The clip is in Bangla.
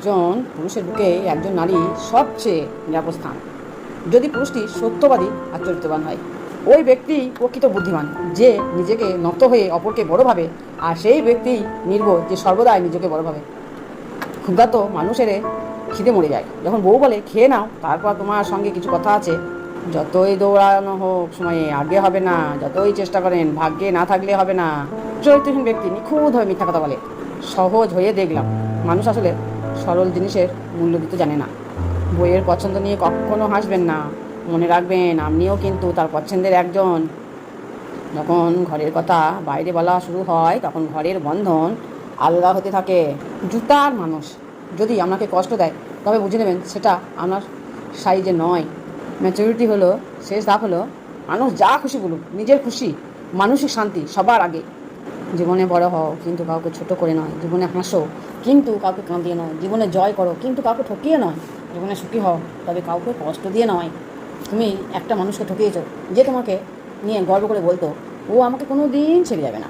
একজন পুরুষের বুকে একজন নারী সবচেয়ে নিরাপদ স্থান। যদি পুরুষটি সত্যবাদী আর চরিত্রবান হয়, ওই ব্যক্তি প্রকৃত বুদ্ধিমান, যে নিজেকে নত হয়ে অপরকে বড় ভাবে, আর সেই ব্যক্তি নির্বোধ যে সর্বদাই নিজেকে বড় ভাবে। ক্ষুধার্ত মানুষের খিদে মরে যায়। যখন বউ বলে, খেয়ে নাও, তারপর তোমার সঙ্গে কিছু কথা আছে। যতই দৌড়ানো হোক, সময়ে আগে হবে না। যতই চেষ্টা করেন, ভাগ্যে না থাকলে হবে না। চরিত্রহীন ব্যক্তি নিখুঁতভাবে মিথ্যা কথা বলে। সহজ হয়ে দেখলাম, মানুষ আসলে সরল জিনিসের মূল্য দিতে জানে না। বইয়ের পছন্দ নিয়ে কখনো হাসবেন না। মনে রাখবেন, আপনিও কিন্তু তার পছন্দের একজন। যখন ঘরের কথা বাইরে বলা শুরু হয়, তখন ঘরের বন্ধন আলগা হতে থাকে। জুতার মানুষ যদি আপনাকে কষ্ট দেয়, তবে বুঝে নেবেন সেটা আপনার সাইজে নয়। ম্যাচুরিটি হলো, শেষ ধাপ হলো, মানুষ যা খুশি বলুক, নিজের খুশি মানসিক শান্তি সবার আগে। জীবনে বড় হও, কিন্তু কাউকে ছোট করে নয়। জীবনে হাসো, কিন্তু কাউকে কাঁদিয়ে নয়। জীবনে জয় করো, কিন্তু কাউকে ঠকিয়ে নয়। জীবনে সুখী হও, তবে কাউকে কষ্ট দিয়ে নয়। তুমি একটা মানুষকে ঠকিয়েছো, যে তোমাকে নিয়ে গর্ব করে বলতো, ও আমাকে কোনো দিন ছেড়ে যাবে না।